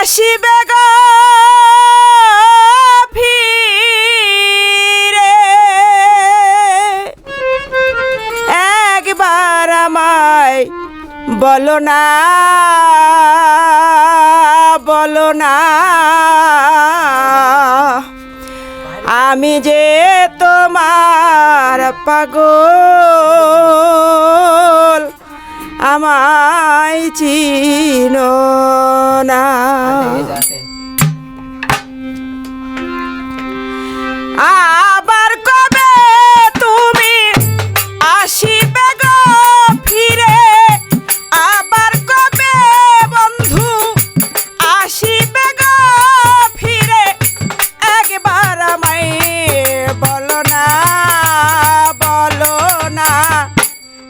আসিবে ফিরে। একবার আমায় বলো না বলো না আমি যে তোমার পাগল। আমায় চিনো না। আবার